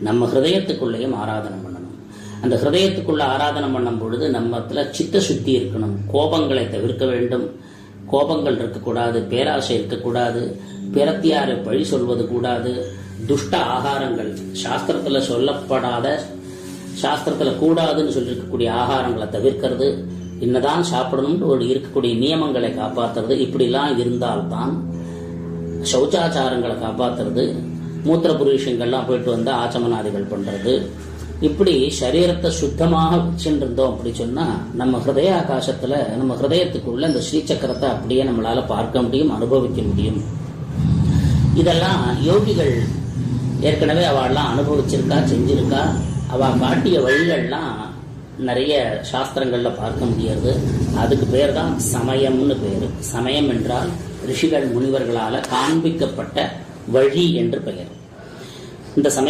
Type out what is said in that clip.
நம்ம ஹிருதயத்துக்குள்ளேயும் ஆராதனை பண்ணணும். அந்த ஹிரதயத்துக்குள்ளே ஆராதனை பண்ணும் பொழுது நம்மத்தில் சித்த சுத்தி இருக்கணும். கோபங்களை தவிர்க்க வேண்டும். கோபங்கள் இருக்கக்கூடாது பேராசை இருக்கக்கூடாது பிறத்தியாரை பழி சொல்வது கூடாது துஷ்ட ஆகாரங்கள். சாஸ்திரத்தில் சொல்லப்படாத சாஸ்திரத்தில் கூடாதுன்னு சொல்லியிருக்கக்கூடிய ஆகாரங்களை தவிர்க்கிறது என்னதான் சாப்பிடணும்னு ஒரு இருக்கக்கூடிய நியமங்களை காப்பாற்றுறது இப்படிலாம் இருந்தால்தான் சௌச்சாச்சாரங்களை காப்பாற்றுறது மூத்திர புருஷங்கள்லாம் போயிட்டு வந்து ஆச்சமனாதிகள் பண்ணுறது இப்படி சரீரத்தை சுத்தமாக வச்சுருந்தோம் அப்படி சொன்னால் நம்ம ஹிருதய ஆகாசத்தில் நம்ம ஹிருதயத்துக்குள்ள அந்த ஸ்ரீசக்கரத்தை அப்படியே நம்மளால் பார்க்க முடியும் அனுபவிக்க முடியும். இதெல்லாம் யோகிகள் ஏற்கனவே அவள்லாம் அனுபவிச்சிருக்கா செஞ்சிருக்கா. அவள் காட்டிய வழிகள்லாம் நிறைய சாஸ்திரங்களில் பார்க்க முடியாது. அதுக்கு பேர் தான் சமயம்னு பேர். சமயம் என்றால் ரிஷிகள் முனிவர்களால் காண்பிக்கப்பட்ட வழி என்று பெயர். இந்த சமயம்